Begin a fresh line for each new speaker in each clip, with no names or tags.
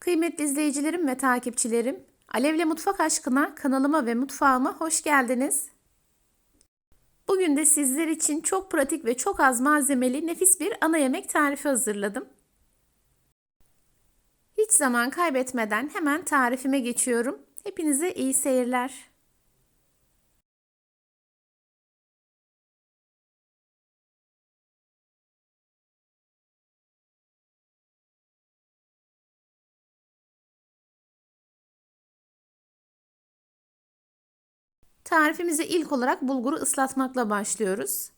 Kıymetli izleyicilerim ve takipçilerim, Alevle Mutfak Aşkına kanalıma ve mutfağıma hoş geldiniz. Bugün de sizler için çok pratik ve çok az malzemeli nefis bir ana yemek tarifi hazırladım. Hiç zaman kaybetmeden hemen tarifime geçiyorum. Hepinize iyi seyirler. Tarifimize ilk olarak bulguru ıslatmakla başlıyoruz.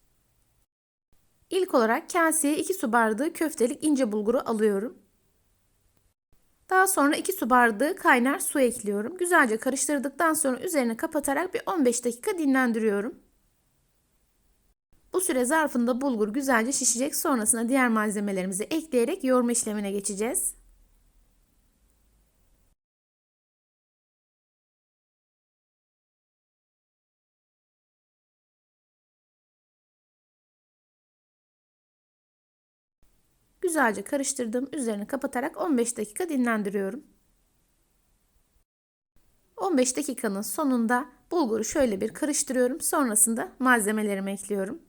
İlk olarak kaseye 2 su bardağı köftelik ince bulguru alıyorum. Daha sonra 2 su bardağı kaynar su ekliyorum. Güzelce karıştırdıktan sonra üzerine kapatarak bir 15 dakika dinlendiriyorum. Bu süre zarfında bulgur güzelce şişecek. Sonrasında diğer malzemelerimizi ekleyerek yoğurma işlemine geçeceğiz. Güzelce karıştırdım. Üzerini kapatarak 15 dakika dinlendiriyorum. 15 dakikanın sonunda bulguru şöyle bir karıştırıyorum. Sonrasında malzemelerimi ekliyorum.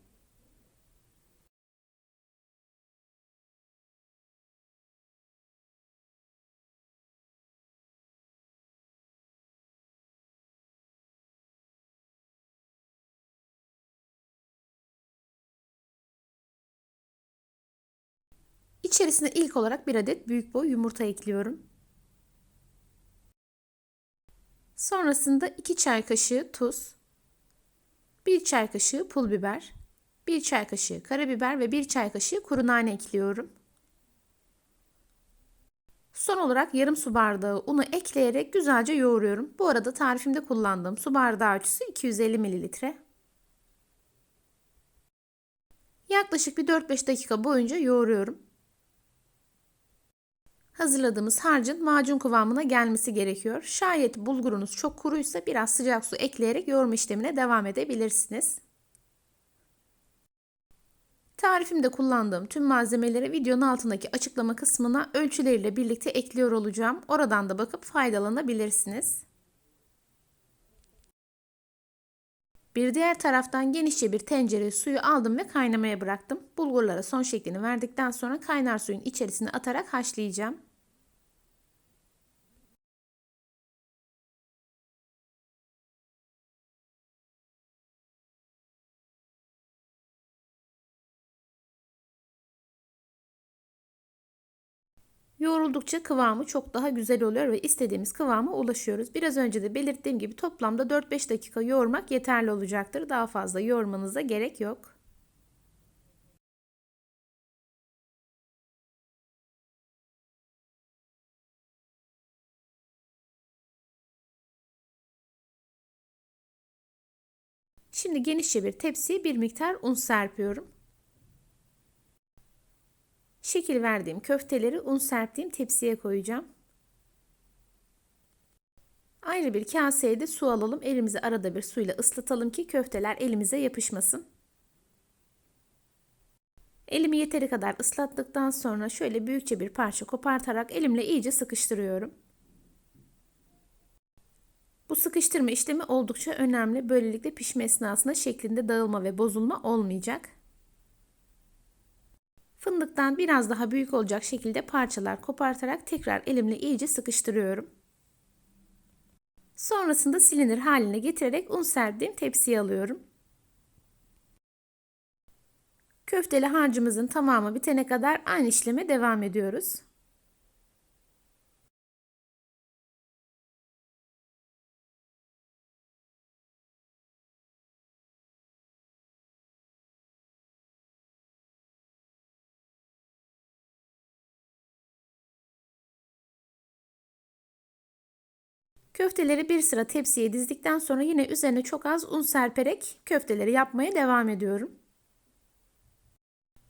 İçerisine ilk olarak bir adet büyük boy yumurta ekliyorum. Sonrasında 2 çay kaşığı tuz, 1 çay kaşığı pul biber, 1 çay kaşığı karabiber ve 1 çay kaşığı kuru nane ekliyorum. Son olarak yarım su bardağı unu ekleyerek güzelce yoğuruyorum. Bu arada tarifimde kullandığım su bardağı ölçüsü 250 mililitre. Yaklaşık bir 4-5 dakika boyunca yoğuruyorum hazırladığımız harcın macun kıvamına gelmesi gerekiyor. Şayet bulgurunuz çok kuruysa biraz sıcak su ekleyerek yoğurma işlemine devam edebilirsiniz. Tarifimde kullandığım tüm malzemeleri videonun altındaki açıklama kısmına ölçüleriyle birlikte ekliyor olacağım. Oradan da bakıp faydalanabilirsiniz. Bir diğer taraftan genişçe bir tencereye suyu aldım ve kaynamaya bıraktım. Bulgurlara son şeklini verdikten sonra kaynar suyun içerisine atarak haşlayacağım. Yoğruldukça kıvamı çok daha güzel oluyor ve istediğimiz kıvama ulaşıyoruz. Biraz önce de belirttiğim gibi toplamda 4-5 dakika yoğurmak yeterli olacaktır. Daha fazla yoğurmanıza gerek yok. Şimdi genişçe bir tepsiye bir miktar un serpiyorum. Şekil verdiğim köfteleri un serptiğim tepsiye koyacağım. Ayrı bir kaseye de su alalım. Elimizi arada bir suyla ıslatalım ki köfteler elimize yapışmasın. Elimi yeteri kadar ıslattıktan sonra şöyle büyükçe bir parça kopartarak elimle iyice sıkıştırıyorum. Bu sıkıştırma işlemi oldukça önemli. Böylelikle pişme esnasında şeklinde dağılma ve bozulma olmayacak. Fındıktan biraz daha büyük olacak şekilde parçalar kopartarak tekrar elimle iyice sıkıştırıyorum. Sonrasında silinir haline getirerek un serdiğim tepsiye alıyorum. Köfteli harcımızın tamamı bitene kadar aynı işleme devam ediyoruz. Köfteleri bir sıra tepsiye dizdikten sonra yine üzerine çok az un serperek köfteleri yapmaya devam ediyorum.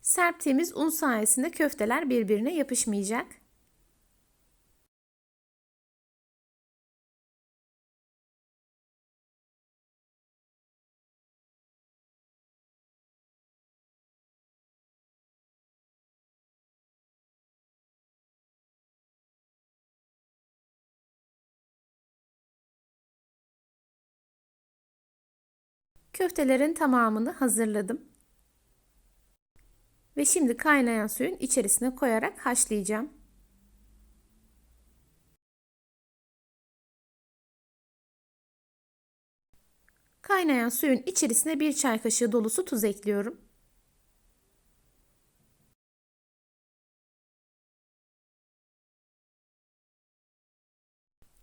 Serptiğimiz un sayesinde köfteler birbirine yapışmayacak. Köftelerin tamamını hazırladım. Ve şimdi kaynayan suyun içerisine koyarak haşlayacağım. Kaynayan suyun içerisine bir çay kaşığı dolusu tuz ekliyorum.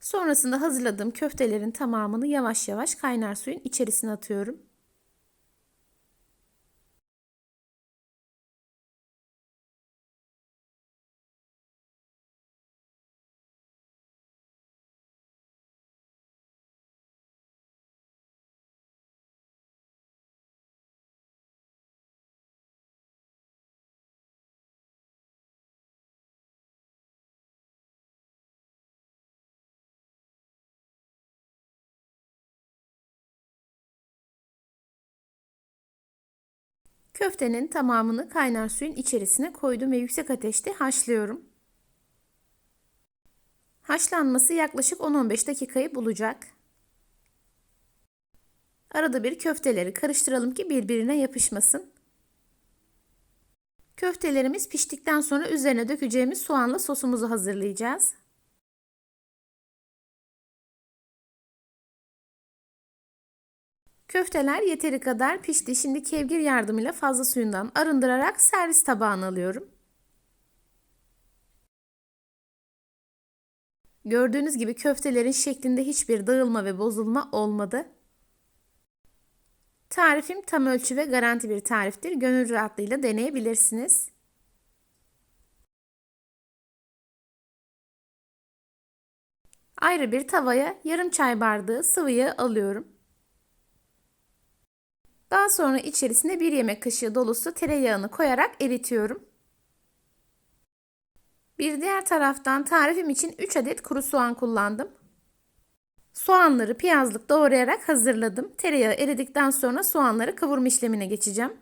Sonrasında hazırladığım köftelerin tamamını yavaş yavaş kaynar suyun içerisine atıyorum. Köftenin tamamını kaynar suyun içerisine koydum ve yüksek ateşte haşlıyorum. Haşlanması yaklaşık 10-15 dakikayı bulacak. Arada bir köfteleri karıştıralım ki birbirine yapışmasın. Köftelerimiz piştikten sonra üzerine dökeceğimiz soğanla sosumuzu hazırlayacağız. Köfteler yeteri kadar pişti. Şimdi kevgir yardımıyla fazla suyundan arındırarak servis tabağına alıyorum. Gördüğünüz gibi köftelerin şeklinde hiçbir dağılma ve bozulma olmadı. Tarifim tam ölçü ve garanti bir tariftir. Gönül rahatlığıyla deneyebilirsiniz. Ayrı bir tavaya yarım çay bardağı sıvı yağ alıyorum. Daha sonra içerisine bir yemek kaşığı dolusu tereyağını koyarak eritiyorum. Bir diğer taraftan tarifim için 3 adet kuru soğan kullandım. Soğanları piyazlık doğrayarak hazırladım. Tereyağı eridikten sonra soğanları kavurma işlemine geçeceğim.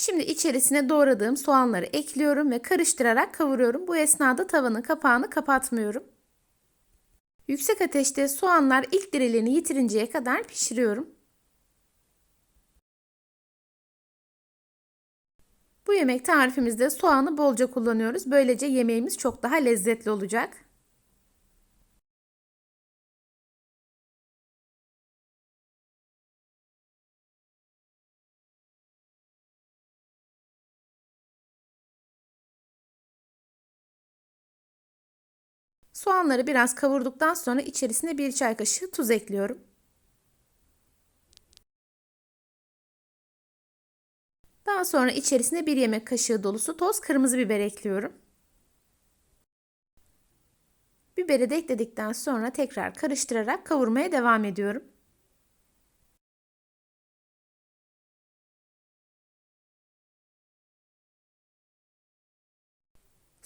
Şimdi içerisine doğradığım soğanları ekliyorum ve karıştırarak kavuruyorum. Bu esnada tavanın kapağını kapatmıyorum. Yüksek ateşte soğanlar ilk diriliğini yitirinceye kadar pişiriyorum. Bu yemek tarifimizde soğanı bolca kullanıyoruz. Böylece yemeğimiz çok daha lezzetli olacak. Soğanları biraz kavurduktan sonra içerisine bir çay kaşığı tuz ekliyorum. Daha sonra içerisine bir yemek kaşığı dolusu toz kırmızı biber ekliyorum. Biberi de ekledikten sonra tekrar karıştırarak kavurmaya devam ediyorum.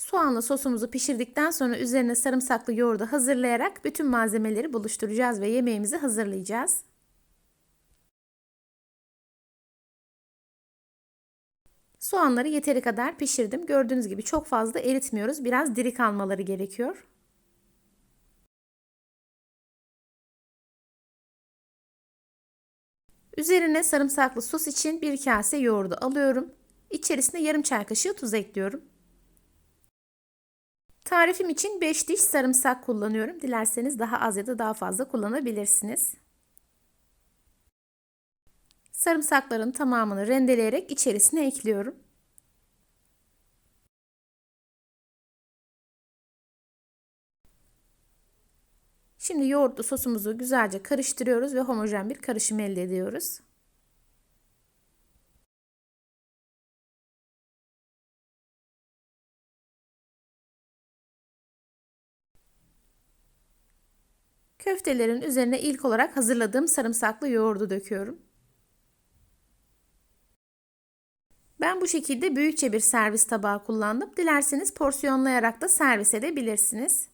Soğanla sosumuzu pişirdikten sonra üzerine sarımsaklı yoğurdu hazırlayarak bütün malzemeleri buluşturacağız ve yemeğimizi hazırlayacağız. Soğanları yeteri kadar pişirdim. Gördüğünüz gibi çok fazla eritmiyoruz. Biraz diri kalmaları gerekiyor. Üzerine sarımsaklı sos için bir kase yoğurdu alıyorum. İçerisine yarım çay kaşığı tuz ekliyorum. Tarifim için 5 diş sarımsak kullanıyorum. Dilerseniz daha az ya da daha fazla kullanabilirsiniz. Sarımsakların tamamını rendeleyerek içerisine ekliyorum. Şimdi yoğurtlu sosumuzu güzelce karıştırıyoruz ve homojen bir karışım elde ediyoruz. Köftelerin üzerine ilk olarak hazırladığım sarımsaklı yoğurdu döküyorum. Ben bu şekilde büyükçe bir servis tabağı kullandım. Dilerseniz porsiyonlayarak da servis edebilirsiniz.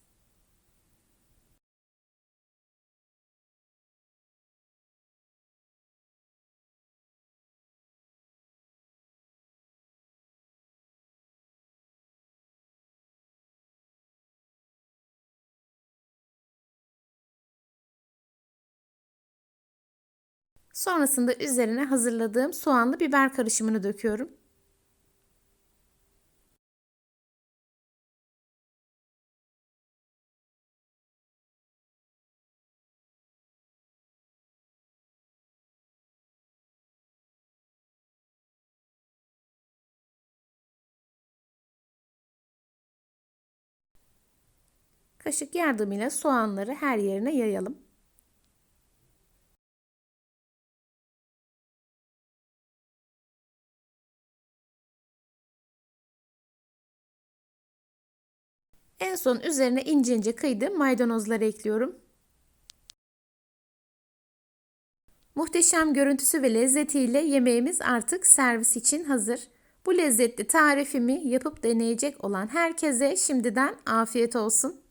Sonrasında üzerine hazırladığım soğanlı biber karışımını döküyorum. Kaşık yardımıyla soğanları her yerine yayalım. En son üzerine ince ince kıydığım maydanozları ekliyorum. Muhteşem görüntüsü ve lezzetiyle yemeğimiz artık servis için hazır. Bu lezzetli tarifimi yapıp deneyecek olan herkese şimdiden afiyet olsun.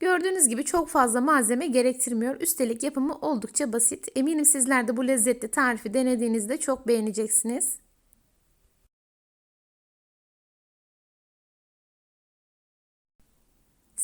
Gördüğünüz gibi çok fazla malzeme gerektirmiyor. Üstelik yapımı oldukça basit. Eminim sizler de bu lezzetli tarifi denediğinizde çok beğeneceksiniz.